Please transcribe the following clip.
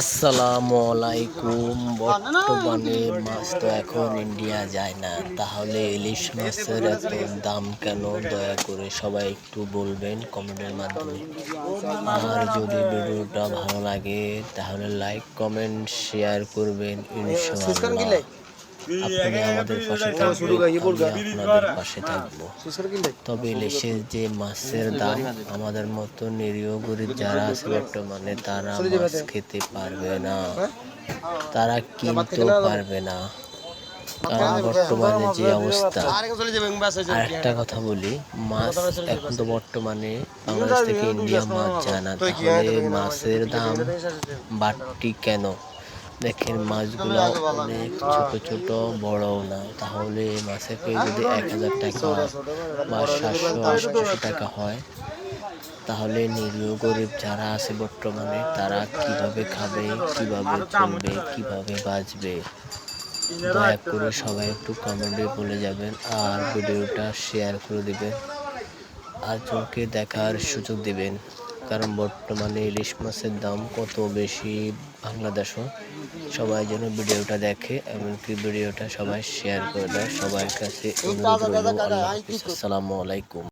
আসসালামু আলাইকুম, বর্তমানে মাছ তো এখন ইন্ডিয়া যায় না। তাহলে ইলিশ মাছের এত দাম কেন? দয়া করে সবাই একটু বলবেন কমেন্টের মাধ্যমে। আর যদি ভিডিওটা ভালো লাগে, তাহলে লাইক, কমেন্ট, শেয়ার করবেন, ইনশাআল্লাহ। আপনি আমাদের পাশে আপনাদের পাশে থাকব। তবে ইলিশের যে মাছের দাম আমাদের মতো নিরীহ গরিব যারা আছে বর্তমানে তারা মাছ খেতে পারবে না। তারা কিনতেও পারবে না। কারণ বর্তমানে যে অবস্থা। আর একটা কথা বলি মাছ এখন তো বর্তমানে বাংলাদেশ থেকে ইন্ডিয়া মাছ যায় না তাহলে মাছের দাম বাড়তি কেন? দেখেন মাছগুলো অনেক ছোট ছোট, বড়ও না। তাহলে মাছের কেজি যদি এক হাজার টাকা বা সাতশো আটশোশো টাকা হয়, তাহলে নিরীহ গরিব যারা আছে বর্তমানে, তারা কীভাবে খাবে, কীভাবে চলবে, কীভাবে বাঁচবে? দয়া করে সবাই একটু কমেন্টে বলে যাবেন আর ভিডিওটা শেয়ার করে দিবেন। আর চোখে দেখার সুযোগ দিবেন। কারণ বর্তমানে ইলিশ মাছের দাম কত বেশি বাংলাদেশও? সবাই যেন ভিডিওটা দেখে এমনকি ভিডিওটা সবাই শেয়ার করে দেয়। সবার কাছে। আসসালামু আলাইকুম।